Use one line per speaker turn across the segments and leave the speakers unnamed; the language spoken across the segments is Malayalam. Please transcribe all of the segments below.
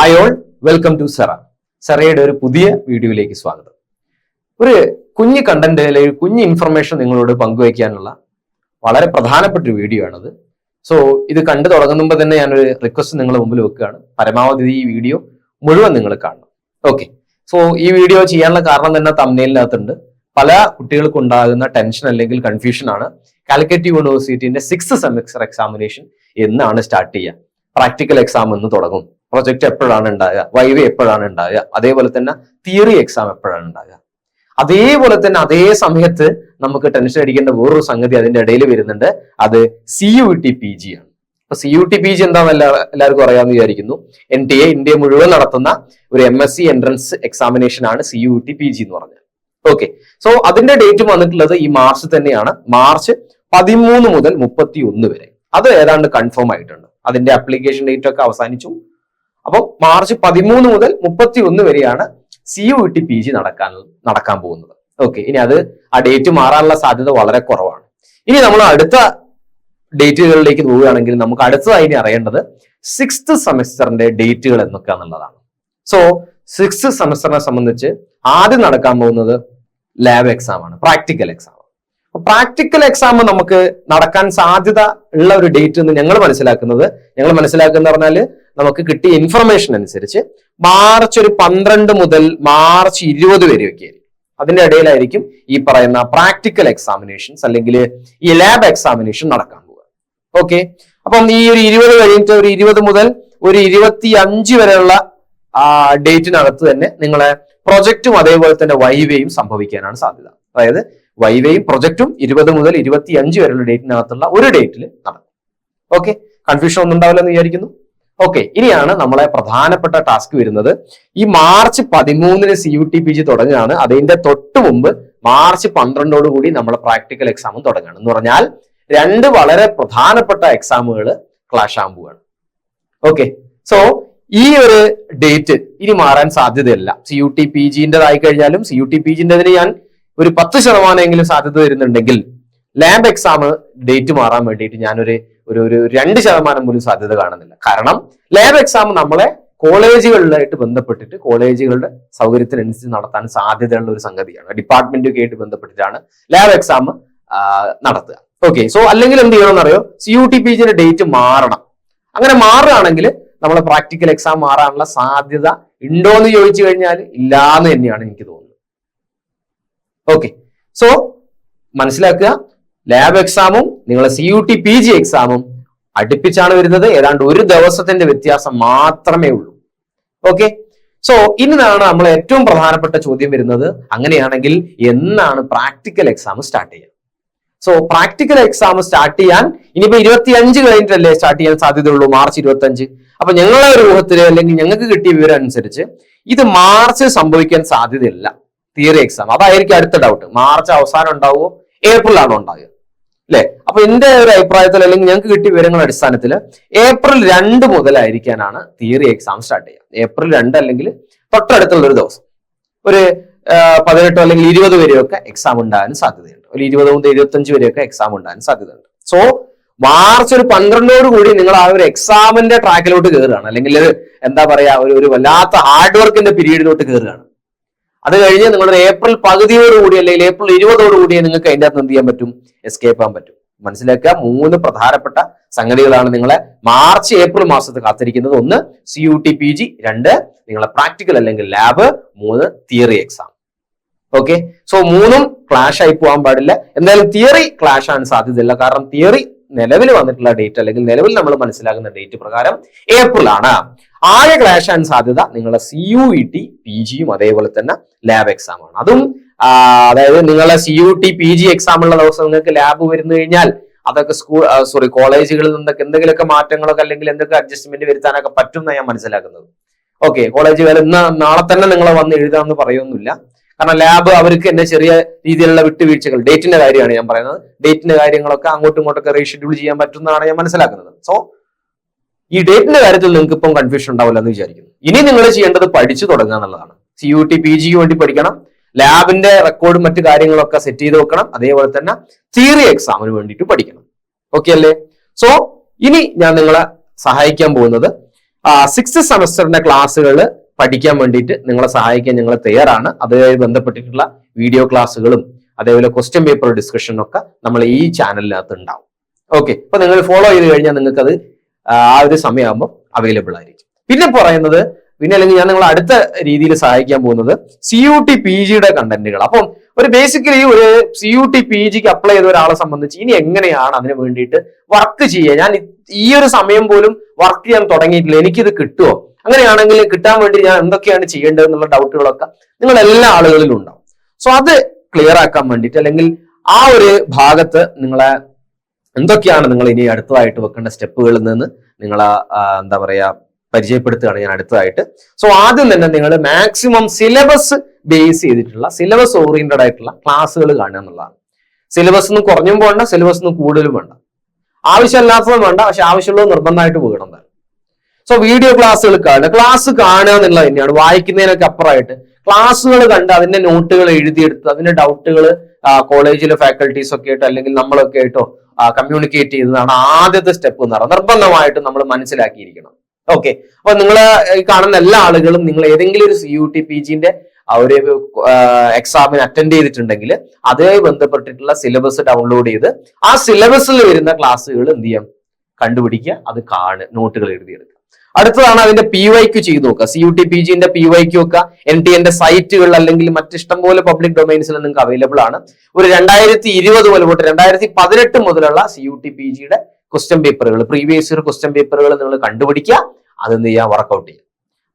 Hi all welcome to Sera സെറയുടെ ഒരു പുതിയ വീഡിയോയിലേക്ക് സ്വാഗതം. ഒരു കുഞ്ഞ് കണ്ടന്റ് അല്ലെങ്കിൽ കുഞ്ഞ് ഇൻഫർമേഷൻ നിങ്ങളോട് പങ്കുവയ്ക്കാനുള്ള വളരെ പ്രധാനപ്പെട്ട ഒരു വീഡിയോ ആണത്. സോ ഇത് കണ്ടു തുടങ്ങുമ്പോൾ തന്നെ ഞാനൊരു റിക്വസ്റ്റ് നിങ്ങളുടെ മുമ്പിൽ വെക്കുകയാണ്. പരമാവധി ഈ വീഡിയോ മുഴുവൻ നിങ്ങൾ കാണണം. ഓക്കെ സോ ഈ വീഡിയോ ചെയ്യാനുള്ള കാരണം തന്നെ തമ്മിലിനകത്തുണ്ട് പല കുട്ടികൾക്ക് ഉണ്ടാകുന്ന ടെൻഷൻ അല്ലെങ്കിൽ കൺഫ്യൂഷൻ ആണ് കാലിക്കറ്റ് യൂണിവേഴ്സിറ്റിന്റെ സിക്സ് സെമിസ്റ്റർ എക്സാമിനേഷൻ എന്നാണ് സ്റ്റാർട്ട് ചെയ്യുക പ്രാക്ടിക്കൽ എക്സാം എന്ന് തുടങ്ങും. പ്രൊജക്ട് എപ്പോഴാണ് ഉണ്ടാകുക വൈവ എപ്പോഴാണ് ഉണ്ടാകുക അതേപോലെ തന്നെ തിയറി എക്സാം എപ്പോഴാണ് ഉണ്ടാകുക അതേപോലെ തന്നെ അതേ സമയത്ത് നമുക്ക് ടെൻഷൻ അടിക്കേണ്ട വേറൊരു സംഗതി അതിന്റെ ഇടയിൽ വരുന്നുണ്ട്. അത് C U T P G ആണ്. അപ്പൊ C U T P G എന്താണെന്ന് എല്ലാ എല്ലാവർക്കും അറിയാമെന്ന് വിചാരിക്കുന്നു. എൻ ടി എ ഇന്ത്യ മുഴുവൻ നടത്തുന്ന ഒരു M S C entrance examination ആണ് C U T P G എന്ന് പറഞ്ഞത് ഓക്കെ സോ അതിന്റെ ഡേറ്റ് വന്നിട്ടുള്ളത് ഈ മാർച്ച് തന്നെയാണ്. മാർച്ച് പതിമൂന്ന് മുതൽ മുപ്പത്തി ഒന്ന് വരെ. അത് ഏതാണ്ട് കൺഫേം ആയിട്ടുണ്ട്. അതിന്റെ അപ്ലിക്കേഷൻ ഡേറ്റ് ഒക്കെ അവസാനിച്ചു. അപ്പോൾ മാർച്ച് പതിമൂന്ന് മുതൽ മുപ്പത്തി ഒന്ന് വരെയാണ് C U T P G നടക്കാൻ നടക്കാൻ പോകുന്നത്. ഓക്കെ ഇനി അത് ആ ഡേറ്റ് മാറാനുള്ള സാധ്യത വളരെ കുറവാണ്. ഇനി നമ്മൾ അടുത്ത ഡേറ്റുകളിലേക്ക് പോവുകയാണെങ്കിൽ നമുക്ക് അടുത്തതായി ഇനി അറിയേണ്ടത് സിക്സ്ത് സെമസ്റ്ററിന്റെ ഡേറ്റുകൾ എന്നൊക്കെയാണെന്നുള്ളതാണ് സോ സിക്സ്ത് സെമസ്റ്ററിനെ സംബന്ധിച്ച് ആദ്യം നടക്കാൻ പോകുന്നത് ലാബ് എക്സാം ആണ് പ്രാക്ടിക്കൽ എക്സാം പ്രാക്ടിക്കൽ എക്സാം നമുക്ക് നടക്കാൻ സാധ്യത ഉള്ള ഒരു ഡേറ്റ് എന്ന് ഞങ്ങൾ മനസ്സിലാക്കുന്നത് ഞങ്ങൾ മനസ്സിലാക്കുന്ന പറഞ്ഞാൽ നമുക്ക് കിട്ടിയ ഇൻഫർമേഷൻ അനുസരിച്ച് മാർച്ച് ഒരു പന്ത്രണ്ട് മുതൽ മാർച്ച് ഇരുപത് വരെയൊക്കെ ആയിരിക്കും. അതിന്റെ ഇടയിലായിരിക്കും ഈ പറയുന്ന പ്രാക്ടിക്കൽ എക്സാമിനേഷൻസ് അല്ലെങ്കിൽ ഈ ലാബ് എക്സാമിനേഷൻ നടക്കാൻ പോവുക. ഓക്കെ അപ്പം ഈ ഒരു ഇരുപത് കഴിഞ്ഞിട്ട് ഒരു ഇരുപത് മുതൽ ഒരു ഇരുപത്തി അഞ്ച് വരെയുള്ള ഡേറ്റിനകത്ത് തന്നെ നിങ്ങളെ പ്രൊജക്റ്റും അതേപോലെ തന്നെ വൈവേയും സംഭവിക്കാനാണ് സാധ്യത. അതായത് വൈവേയും പ്രൊജക്റ്റും ഇരുപത് മുതൽ ഇരുപത്തി അഞ്ച് വരെയുള്ള ഡേറ്റിനകത്തുള്ള ഒരു ഡേറ്റിൽ നടക്കും. ഓക്കെ കൺഫ്യൂഷൻ ഒന്നും ഉണ്ടാവില്ല എന്ന് വിചാരിക്കുന്നു. ഓക്കെ ഇനിയാണ് നമ്മളെ പ്രധാനപ്പെട്ട ടാസ്ക് വരുന്നത്. ഈ മാർച്ച് പതിമൂന്നിന് C U T P G തുടങ്ങുകയാണ്. അതിന്റെ തൊട്ട് മുമ്പ് മാർച്ച് പന്ത്രണ്ടോടുകൂടി നമ്മളെ പ്രാക്ടിക്കൽ എക്സാമും തുടങ്ങുകയാണ്. എന്ന് പറഞ്ഞാൽ രണ്ട് വളരെ പ്രധാനപ്പെട്ട എക്സാമുകൾ ക്ലാഷ് ആകാൻ പോവുകയാണ്. ഓക്കെ സോ ഈ ഒരു ഡേറ്റ് ഇനി മാറാൻ സാധ്യതയല്ല. സി യു ടി പി ജിന്റെതായി കഴിഞ്ഞാലും സി യു ടി പി ജിന്റെതിന് ഞാൻ ഒരു പത്ത് ശതമാനമെങ്കിലും സാധ്യത വരുന്നുണ്ടെങ്കിൽ ലാബ് എക്സാം ഡേറ്റ് മാറാൻ വേണ്ടിയിട്ട് ഞാനൊരു ഒരു ഒരു രണ്ട് ശതമാനം പോലും സാധ്യത കാണുന്നില്ല. കാരണം ലാബ് എക്സാം നമ്മളെ കോളേജുകളിലായിട്ട് ബന്ധപ്പെട്ടിട്ട് കോളേജുകളുടെ സൗകര്യത്തിനനുസരിച്ച് നടത്താൻ സാധ്യതയുള്ള ഒരു സംഗതിയാണ്. ഡിപ്പാർട്ട്മെന്റൊക്കെ ആയിട്ട് ബന്ധപ്പെട്ടിട്ടാണ് ലാബ് എക്സാം നടത്തുക. ഓക്കെ സോ അല്ലെങ്കിൽ എന്ത് ചെയ്യണമെന്ന് അറിയോ സി യു ടി പി ജിയുടെ ഡേറ്റ് മാറണം. അങ്ങനെ മാറുകയാണെങ്കിൽ നമ്മളെ പ്രാക്ടിക്കൽ എക്സാം മാറാനുള്ള സാധ്യത ഉണ്ടോ എന്ന് ചോദിച്ചു കഴിഞ്ഞാൽ ഇല്ലാന്ന് തന്നെയാണ് എനിക്ക് തോന്നുന്നത്. ഓക്കെ സോ മനസ്സിലാക്കുക ലാബ് എക്സാമും നിങ്ങളെ C U T P G എക്സാമും അടുപ്പിച്ചാണ് വരുന്നത്. ഏതാണ്ട് ഒരു ദിവസത്തിന്റെ വ്യത്യാസം മാത്രമേ ഉള്ളൂ. ഓക്കെ സോ ഇന്നാണ് നമ്മൾ ഏറ്റവും പ്രധാനപ്പെട്ട ചോദ്യം വരുന്നത്. അങ്ങനെയാണെങ്കിൽ എന്നാണ് പ്രാക്ടിക്കൽ എക്സാം സ്റ്റാർട്ട് ചെയ്യുക സോ പ്രാക്ടിക്കൽ എക്സാം സ്റ്റാർട്ട് ചെയ്യാൻ ഇനിയിപ്പോ ഇരുപത്തി അഞ്ച് കഴിഞ്ഞിട്ടല്ലേ സ്റ്റാർട്ട് ചെയ്യാൻ സാധ്യതയുള്ളൂ മാർച്ച് ഇരുപത്തി അഞ്ച് അപ്പൊ ഞങ്ങളെ ഒരു ഊഹത്തിൽ അല്ലെങ്കിൽ ഞങ്ങൾക്ക് കിട്ടിയ വിവരം അനുസരിച്ച് ഇത് മാർച്ച് സംഭവിക്കാൻ സാധ്യതയില്ല. തിയറി എക്സാം അതായിരിക്കും അടുത്ത ഡൗട്ട് മാർച്ച് അവസാനം ഉണ്ടാവുമോ ഏപ്രിലാണോ ഉണ്ടാവുക? അല്ലെ അപ്പൊ എന്റെ ഒരു അഭിപ്രായത്തിൽ അല്ലെങ്കിൽ ഞങ്ങൾക്ക് കിട്ടിയ വിവരങ്ങളുടെ അടിസ്ഥാനത്തിൽ ഏപ്രിൽ രണ്ട് മുതലായിരിക്കാനാണ് തിയറി എക്സാം സ്റ്റാർട്ട് ചെയ്യുക. ഏപ്രിൽ രണ്ട് അല്ലെങ്കിൽ തൊട്ടടുത്തുള്ള ഒരു ദിവസം. ഒരു പതിനെട്ടോ അല്ലെങ്കിൽ ഇരുപത് വരെയൊക്കെ എക്സാം ഉണ്ടാകാൻ സാധ്യതയുണ്ട്. ഒരു ഇരുപത് മുതൽ ഇരുപത്തഞ്ച് വരെയൊക്കെ എക്സാം ഉണ്ടാകാൻ സാധ്യതയുണ്ട്. സോ മാർച്ച് ഒരു പന്ത്രണ്ടോട് കൂടി നിങ്ങൾ ആ ഒരു എക്സാമിന്റെ ട്രാക്കിലോട്ട് കയറുകയാണ് അല്ലെങ്കിൽ എന്താ പറയാ ഒരു ഒരു വല്ലാത്ത ഹാർഡ് വർക്കിന്റെ പീരീഡിലോട്ട് കയറുകയാണ് അത് കഴിഞ്ഞ് നിങ്ങളൊരു ഏപ്രിൽ പകുതിയോടുകൂടി അല്ലെങ്കിൽ ഏപ്രിൽ ഇരുപതോട് കൂടി നിങ്ങൾക്ക് അതിന്റെ അകത്ത് എന്ത് ചെയ്യാൻ പറ്റും? എസ്കേപ്പ് ആകാൻ പറ്റും. മനസ്സിലാക്കുക? മൂന്ന് പ്രധാനപ്പെട്ട സംഗതികളാണ് നിങ്ങളെ മാർച്ച് ഏപ്രിൽ മാസത്ത് കാത്തിരിക്കുന്നത്. ഒന്ന് C U T P G രണ്ട് നിങ്ങളെ പ്രാക്ടിക്കൽ അല്ലെങ്കിൽ ലാബ് മൂന്ന് തിയറി എക്സാം ഓക്കെ സോ മൂന്നും ക്ലാഷ് ആയി പോകാൻ പാടില്ല. എന്തായാലും തിയറി ക്ലാഷ് ആണ് സാധ്യതയില്ല. കാരണം തിയറി നിലവിൽ വന്നിട്ടുള്ള ഡേറ്റ് അല്ലെങ്കിൽ നിലവിൽ നമ്മൾ മനസ്സിലാക്കുന്ന ഡേറ്റ് പ്രകാരം ഏപ്രിൽ ആണ് ആകെ ക്ലാഷ് ആൻഡ് സാധ്യത നിങ്ങളുടെ C U E T P ജിയും അതേപോലെ തന്നെ ലാബ് എക്സാം ആണ്. അതും അതായത് നിങ്ങളെ C U T P G exam ഉള്ള ദിവസം നിങ്ങൾക്ക് ലാബ് വരുന്നു കഴിഞ്ഞാൽ അതൊക്കെ സ്കൂൾ സോറി കോളേജുകളിൽ നിന്നൊക്കെ എന്തെങ്കിലുമൊക്കെ മാറ്റങ്ങളൊക്കെ അല്ലെങ്കിൽ എന്തൊക്കെ അഡ്ജസ്റ്റ്മെന്റ് വരുത്താനൊക്കെ പറ്റും എന്നാണ് ഞാൻ മനസ്സിലാക്കുന്നത്. ഓക്കെ കോളേജ് ഇന്ന് നാളെ തന്നെ നിങ്ങൾ വന്ന് എഴുതാമെന്ന് പറയുന്നില്ല. കാരണം ലാബ് അവർക്ക് എന്നെ ചെറിയ രീതിയിലുള്ള വിട്ടുവീഴ്ചകൾ ഡേറ്റിന്റെ കാര്യമാണ് ഞാൻ പറയുന്നത്. ഡേറ്റിന്റെ കാര്യങ്ങളൊക്കെ അങ്ങോട്ടും ഇങ്ങോട്ടൊക്കെ റീഷെഡ്യൂൾ ചെയ്യാൻ പറ്റുന്നതാണ് ഞാൻ മനസ്സിലാക്കുന്നത്. സോ ഈ ഡേറ്റിന്റെ കാര്യത്തിൽ നിങ്ങൾക്ക് ഇപ്പം കൺഫ്യൂഷൻ ഉണ്ടാവില്ല എന്ന് വിചാരിക്കുന്നു. ഇനി നിങ്ങൾ ചെയ്യേണ്ടത് പഠിച്ചു തുടങ്ങുക എന്നുള്ളതാണ്. സി യു ടി പി ജിക്ക് വേണ്ടി പഠിക്കണം. ലാബിന്റെ റെക്കോർഡും മറ്റു കാര്യങ്ങളൊക്കെ സെറ്റ് ചെയ്ത് വെക്കണം. അതേപോലെ തന്നെ തിയറി എക്സാമിന് വേണ്ടിയിട്ട് പഠിക്കണം. ഓക്കെ അല്ലേ? സോ ഇനി ഞാൻ നിങ്ങളെ സഹായിക്കാൻ പോകുന്നത് സിക്സ് സെമസ്റ്ററിന്റെ ക്ലാസ്സുകൾ പഠിക്കാൻ വേണ്ടിയിട്ട് നിങ്ങളെ സഹായിക്കാൻ ഞങ്ങൾ തയ്യാറാണ്. അതുമായി ബന്ധപ്പെട്ടിട്ടുള്ള വീഡിയോ ക്ലാസ്സുകളും അതേപോലെ ക്വസ്റ്റ്യൻ പേപ്പർ ഡിസ്കഷനും ഒക്കെ നമ്മൾ ഈ ചാനലിനകത്ത് ഉണ്ടാവും. ഓക്കെ അപ്പൊ നിങ്ങൾ ഫോളോ ചെയ്ത് കഴിഞ്ഞാൽ നിങ്ങൾക്ക് അത് ആ ഒരു സമയമാകുമ്പോൾ അവൈലബിൾ ആയിരിക്കും. പിന്നെ പറയുന്നത് പിന്നെ അല്ലെങ്കിൽ ഞാൻ നിങ്ങൾ അടുത്ത രീതിയിൽ സഹായിക്കാൻ പോകുന്നത് സി യു ടി പി ജിയുടെ കണ്ടന്റുകൾ അപ്പം ഒരു ബേസിക്കലി ഒരു സി യു ടി പി ജിക്ക് അപ്ലൈ ചെയ്ത ഒരാളെ സംബന്ധിച്ച് ഇനി എങ്ങനെയാണ് അതിന് വേണ്ടിയിട്ട് വർക്ക് ചെയ്യുക? ഞാൻ ഈ ഒരു സമയം പോലും വർക്ക് ചെയ്യാൻ തുടങ്ങിയിട്ടില്ല. എനിക്കിത് കിട്ടുമോ? അങ്ങനെയാണെങ്കിൽ കിട്ടാൻ വേണ്ടി ഞാൻ എന്തൊക്കെയാണ് ചെയ്യേണ്ടത് എന്നുള്ള ഡൗട്ടുകളൊക്കെ നിങ്ങൾ എല്ലാ ആളുകളിലും ഉണ്ടാവും. സോ അത് ക്ലിയർ ആക്കാൻ വേണ്ടിയിട്ട് അല്ലെങ്കിൽ ആ ഒരു ഭാഗത്ത് നിങ്ങളെ എന്തൊക്കെയാണ് നിങ്ങൾ ഇനി അടുത്തതായിട്ട് വെക്കേണ്ട സ്റ്റെപ്പുകളിൽ നിന്ന് നിങ്ങൾ എന്താ പറയാ പരിചയപ്പെടുത്തുകയാണ് ഞാൻ അടുത്തതായിട്ട്. സോ ആദ്യം തന്നെ നിങ്ങൾ മാക്സിമം സിലബസ് ബേസ് ചെയ്തിട്ടുള്ള സിലബസ് ഓറിയന്റഡ് ആയിട്ടുള്ള ക്ലാസ്സുകൾ കാണുക എന്നുള്ളതാണ്. സിലബസ് ഒന്നും കുറഞ്ഞും പോകണ്ട സിലബസ് ഒന്നും കൂടുതലും വേണ്ട. ആവശ്യമില്ലാത്തതും വേണ്ട പക്ഷെ ആവശ്യമുള്ളത് നിർബന്ധമായിട്ട് പോകണം. സോ വീഡിയോ ക്ലാസ്സുകൾ കാണുക. ക്ലാസ് കാണുക എന്നുള്ളത് തന്നെയാണ്. വായിക്കുന്നതിനൊക്കെ അപ്പുറമായിട്ട്. ക്ലാസ്സുകൾ കണ്ട് അതിന്റെ നോട്ടുകൾ എഴുതിയെടുത്ത് അതിന്റെ ഡൗട്ടുകൾ കോളേജിലെ ഫാക്കൽറ്റീസ് ഒക്കെ ആയിട്ട് അല്ലെങ്കിൽ നമ്മളൊക്കെ ആയിട്ടോ കമ്മ്യൂണിക്കേറ്റ് ചെയ്തതാണ് ആദ്യത്തെ സ്റ്റെപ്പ് എന്ന് പറയുന്നത്. നിർബന്ധമായിട്ടും നമ്മൾ മനസ്സിലാക്കിയിരിക്കണം. ഓക്കെ അപ്പൊ നിങ്ങൾ ഈ കാണുന്ന എല്ലാ ആളുകളും നിങ്ങൾ ഏതെങ്കിലും ഒരു സി യു ടി പി ജിന്റെ ഒരു എക്സാമിന് അറ്റൻഡ് ചെയ്തിട്ടുണ്ടെങ്കിൽ അതുമായി ബന്ധപ്പെട്ടിട്ടുള്ള സിലബസ് ഡൗൺലോഡ് ചെയ്ത് ആ സിലബസിൽ വരുന്ന ക്ലാസ്സുകൾ എന്ത് ചെയ്യാം? കണ്ടുപിടിക്കുക. അത് കാണുക. നോട്ടുകൾ എഴുതിയെടുക്കുക. അടുത്തതാണ് അതിന്റെ പി വൈ ക്യു ചെയ്ത് നോക്കുക. സി യു ടി പി ജിന്റെ പി വൈ ക്യു ഒക്കെ എൻ ടി എന്റെ സൈറ്റുകൾ അല്ലെങ്കിൽ മറ്റിഷ്ടം പോലെ പബ്ലിക് ഡൊമൈൻസിൽ നിങ്ങൾക്ക് അവൈലബിൾ ആണ്. ഒരു രണ്ടായിരത്തി ഇരുപത് മുതൽ തൊട്ട് രണ്ടായിരത്തി പതിനെട്ട് മുതലുള്ള സി യു ടി പി ജിയുടെ ക്വസ്റ്റ്യൻ പേപ്പറുകൾ പ്രീവിയസ് ഇയർ ക്വസ്റ്റ്യൻ പേപ്പറുകൾ നിങ്ങൾ കണ്ടുപിടിക്കുക. അത് എന്ത് ചെയ്യാം വർക്കൗട്ട് ചെയ്യുക.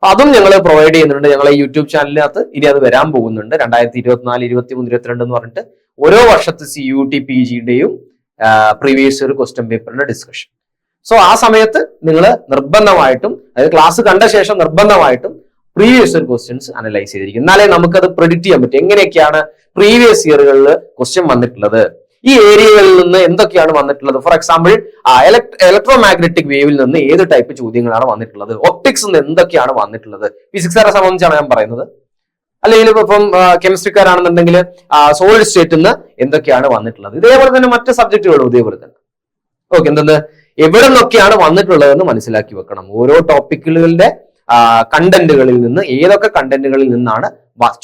അതും ഞങ്ങൾ പ്രൊവൈഡ് ചെയ്യുന്നുണ്ട്. ഞങ്ങളെ യൂട്യൂബ് ചാനലിനകത്ത് ഇനി അത് വരാൻ പോകുന്നുണ്ട്. രണ്ടായിരത്തി ഇരുപത്തിനാല് ഇരുപത്തി മൂന്ന് ഇരുപത്തിരണ്ട് എന്ന് പറഞ്ഞിട്ട് ഓരോ വർഷത്തെ സി യു ടി പി ജിയുടെയും പ്രീവിയസ് ഇയർ ക്വസ്റ്റ്യൻ പേപ്പറിന്റെ ഡിസ്കഷൻ സോ ആ സമയത്ത് നിങ്ങൾ നിർബന്ധമായിട്ടും അതായത് ക്ലാസ് കണ്ട ശേഷം നിർബന്ധമായിട്ടും പ്രീവിയസ് ഇയർ ക്വസ്റ്റ്യൻസ് അനലൈസ് ചെയ്തിരിക്കും. എന്നാലേ നമുക്കത് പ്രിഡിക്റ്റ് ചെയ്യാൻ പറ്റും. എങ്ങനെയൊക്കെയാണ് പ്രീവിയസ് ഇയറുകളിൽ ക്വസ്റ്റ്യൻ വന്നിട്ടുള്ളത്? ഈ ഏരിയകളിൽ നിന്ന് എന്തൊക്കെയാണ് വന്നിട്ടുള്ളത്? ഫോർ എക്സാമ്പിൾ ഇലക്ട്രോ മാഗ്നറ്റിക് വേവിൽ നിന്ന് ഏത് ടൈപ്പ് ചോദ്യങ്ങളാണ് വന്നിട്ടുള്ളത്? ഒപ്റ്റിക്സ് നിന്ന് എന്തൊക്കെയാണ് വന്നിട്ടുള്ളത്? ഫിസിക്സുകാരെ സംബന്ധിച്ചാണ് ഞാൻ പറയുന്നത്? അല്ലെങ്കിൽ ഇപ്പം കെമിസ്ട്രിക്കാരാണെന്നുണ്ടെങ്കിൽ സോളിഡ് സ്റ്റേറ്റിൽ നിന്ന് എന്തൊക്കെയാണ് വന്നിട്ടുള്ളത്? ഇതേപോലെ തന്നെ മറ്റ് സബ്ജക്റ്റുകളും ഇതേപോലെ തന്നെ. ഓക്കെ എന്തെന്ന്? എവിടെ നിന്നൊക്കെയാണ് വന്നിട്ടുള്ളതെന്ന് മനസ്സിലാക്കി വെക്കണം. ഓരോ ടോപ്പിക്കുകളുടെ കണ്ടന്റുകളിൽ നിന്ന് ഏതൊക്കെ കണ്ടന്റുകളിൽ നിന്നാണ്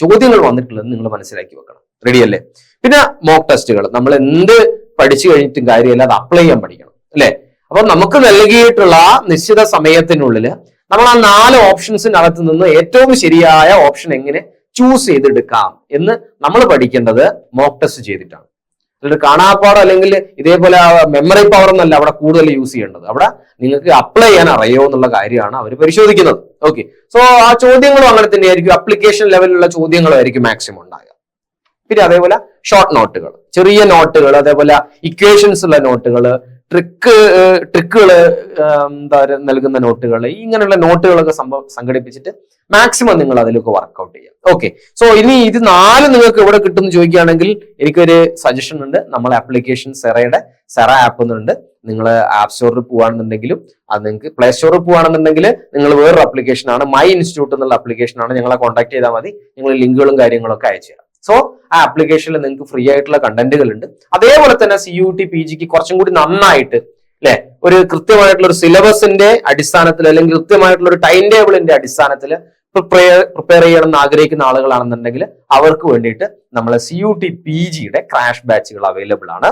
ചോദ്യങ്ങൾ വന്നിട്ടുള്ളതെന്ന് നിങ്ങൾ മനസ്സിലാക്കി വെക്കണം. റെഡി അല്ലേ? പിന്നെ മോക്ക് ടെസ്റ്റുകൾ നമ്മൾ എന്ത് പഠിച്ചു കഴിഞ്ഞിട്ടും കാര്യമില്ല അത് അപ്ലൈ ചെയ്യാൻ പഠിക്കണം. അല്ലെ? അപ്പൊ നമുക്ക് നൽകിയിട്ടുള്ള നിശ്ചിത സമയത്തിനുള്ളിൽ നമ്മൾ ആ നാല് ഓപ്ഷൻസിനകത്ത് നിന്ന് ഏറ്റവും ശരിയായ ഓപ്ഷൻ എങ്ങനെ ചൂസ് ചെയ്തെടുക്കാം എന്ന് നമ്മൾ പഠിക്കേണ്ടത് മോക്ക് ടെസ്റ്റ് ചെയ്തിട്ടാണ്. എന്നിട്ട് കാണാപ്പാടം അല്ലെങ്കിൽ ഇതേപോലെ മെമ്മറി പവർ എന്നല്ല അവിടെ കൂടുതൽ യൂസ് ചെയ്യേണ്ടത്. അവിടെ നിങ്ങൾക്ക് അപ്ലൈ ചെയ്യാൻ അറിയോ എന്നുള്ള കാര്യമാണ് അവർ പരിശോധിക്കുന്നത്. ഓക്കെ സോ ആ ചോദ്യങ്ങളും അങ്ങനെ തന്നെയായിരിക്കും. അപ്ലിക്കേഷൻ ലെവലിലുള്ള ചോദ്യങ്ങളായിരിക്കും മാക്സിമം ഉണ്ടാകുക പിന്നെ അതേപോലെ ഷോർട്ട് നോട്ടുകൾ ചെറിയ നോട്ടുകൾ അതേപോലെ ഇക്വേഷൻസ് ഉള്ള നോട്ടുകൾ ട്രിക്ക് ട്രിക്കുകൾ എന്താ പറയുക നൽകുന്ന നോട്ടുകൾ ഇങ്ങനെയുള്ള നോട്ടുകളൊക്കെ സംഭവം സംഘടിപ്പിച്ചിട്ട് മാക്സിമം നിങ്ങൾ അതിലൊക്കെ വർക്ക്ഔട്ട് ചെയ്യാം ഓക്കെ സോ ഇനി ഇത് നാല് നിങ്ങൾക്ക് എവിടെ കിട്ടും ചോദിക്കുകയാണെങ്കിൽ എനിക്കൊരു സജഷൻ ഉണ്ട്. നമ്മളെ ആപ്ലിക്കേഷൻ സെറയുടെ സെറ ആപ്പ് എന്നുണ്ട് നിങ്ങൾ ആപ്പ് സ്റ്റോറിൽ പോവാണെന്നുണ്ടെങ്കിലും അത് നിങ്ങൾക്ക് പ്ലേ സ്റ്റോറിൽ പോവാണെന്നുണ്ടെങ്കിൽ നിങ്ങൾ വേറൊരു ആപ്ലിക്കേഷൻ ആണ് മൈ ഇൻസ്റ്റിറ്റ്യൂട്ട് എന്നുള്ള ആപ്ലിക്കേഷൻ ആണ്. ഞങ്ങളെ കോൺടാക്ട് ചെയ്താൽ മതി. നിങ്ങൾ ലിങ്കുകളും കാര്യങ്ങളൊക്കെ അയച്ചു തരാം. സോ ആ ആപ്ലിക്കേഷനിൽ നിങ്ങൾക്ക് ഫ്രീ ആയിട്ടുള്ള കണ്ടന്റുകൾ ഉണ്ട് അതേപോലെ തന്നെ സി യു ടി പി ജിക്ക് കുറച്ചും കൂടി നന്നായിട്ട് അല്ലെ ഒരു കൃത്യമായിട്ടുള്ള ഒരു സിലബസിന്റെ അടിസ്ഥാനത്തിൽ അല്ലെങ്കിൽ കൃത്യമായിട്ടുള്ള ഒരു ടൈം ടേബിളിന്റെ അടിസ്ഥാനത്തിൽ പ്രിപ്പയർ പ്രിപ്പയർ ചെയ്യണം എന്ന് ആഗ്രഹിക്കുന്ന ആളുകളാണെന്നുണ്ടെങ്കിൽ അവർക്ക് വേണ്ടിയിട്ട് നമ്മളെ സി യു ടി പി ജിയുടെ ക്രാഷ് ബാച്ചുകൾ അവൈലബിൾ ആണ്.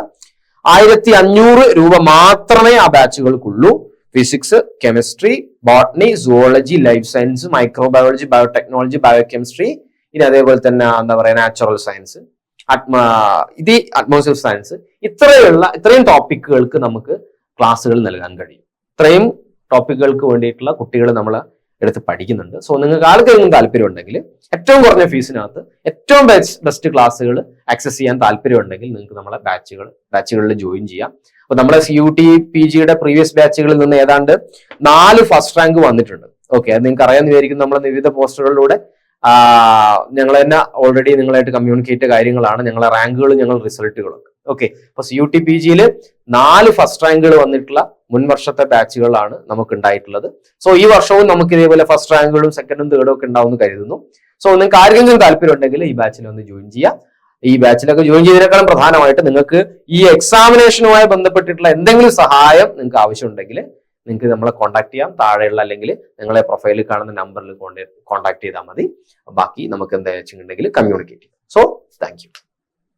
ആയിരത്തി അഞ്ഞൂറ് രൂപ മാത്രമേ ആ ബാച്ചുകൾക്കുള്ളൂ physics chemistry botany zoology life science microbiology biotechnology biochemistry ഇനി അതേപോലെ തന്നെ എന്താ പറയുക നാച്ചുറൽ സയൻസ് അറ്റ്മാ ഇത് അറ്റ്മോസ്ഫിയർ സയൻസ് ഇത്രയുള്ള ഇത്രയും ടോപ്പിക്കുകൾക്ക് നമുക്ക് ക്ലാസ്സുകൾ നൽകാൻ കഴിയും. ഇത്രയും ടോപ്പിക്കുകൾക്ക് വേണ്ടിയിട്ടുള്ള കുട്ടികൾ നമ്മൾ എടുത്ത് പഠിക്കുന്നുണ്ട്. സോ നിങ്ങൾക്ക് ആൾക്കാർക്കും താല്പര്യം ഉണ്ടെങ്കിൽ ഏറ്റവും കുറഞ്ഞ ഫീസിനകത്ത് ഏറ്റവും ബെസ്റ്റ് ക്ലാസ്സുകൾ ആക്സസ് ചെയ്യാൻ താല്പര്യം ഉണ്ടെങ്കിൽ നിങ്ങൾക്ക് നമ്മളെ ബാച്ചുകൾ ബാച്ചുകളിൽ ജോയിൻ ചെയ്യാം. അപ്പൊ നമ്മുടെ സി യു ടി പി ജിയുടെ പ്രീവിയസ് ബാച്ചുകളിൽ നിന്ന് ഏതാണ്ട് നാല് ഫസ്റ്റ് റാങ്ക് വന്നിട്ടുണ്ട്. ഓക്കെ അത് നിങ്ങൾക്ക് അറിയാൻ വിചാരിക്കും നമ്മൾ വിവിധ പോസ്റ്ററുകളിലൂടെ ഞങ്ങൾ തന്നെ ഓൾറെഡി നിങ്ങളായിട്ട് കമ്മ്യൂണിക്കേറ്റ് കാര്യങ്ങളാണ്. ഞങ്ങളെ റാങ്കുകളും ഞങ്ങൾ റിസൾട്ടുകളും ഓക്കെ അപ്പൊ സി യു ടി പി ജിയിൽ നാല് ഫസ്റ്റ് റാങ്കുകൾ വന്നിട്ടുള്ള മുൻ വർഷത്തെ ബാച്ചുകളാണ് നമുക്ക് ഉണ്ടായിട്ടുള്ളത് സോ ഈ വർഷവും നമുക്ക് ഇതേപോലെ ഫസ്റ്റ് റാങ്കുകളും സെക്കൻഡും തേർഡും ഒക്കെ ഉണ്ടാവും എന്ന് കരുതുന്നു. സോ നിങ്ങൾക്ക് ആർക്കെങ്കിലും താല്പര്യം ഉണ്ടെങ്കിൽ ഈ ബാച്ചിൽ ഒന്ന് ജോയിൻ ചെയ്യാം ഈ ബാച്ചിലൊക്കെ ജോയിൻ ചെയ്തതിനേക്കാളും പ്രധാനമായിട്ട് നിങ്ങൾക്ക് ഈ എക്സാമിനേഷനുമായി ബന്ധപ്പെട്ടിട്ടുള്ള എന്തെങ്കിലും സഹായം നിങ്ങൾക്ക് ആവശ്യമുണ്ടെങ്കിൽ നിങ്ങൾക്ക് നമ്മളെ കോൺടാക്ട് ചെയ്യാം. താഴെയുള്ള അല്ലെങ്കിൽ നിങ്ങളെ പ്രൊഫൈലിൽ കാണുന്ന നമ്പറിൽ കോൺടാക്ട് ചെയ്താൽ മതി. ബാക്കി നമുക്ക് എന്താ വെച്ചിട്ടുണ്ടെങ്കിൽ കമ്മ്യൂണിക്കേറ്റ് ചെയ്യാം. So thank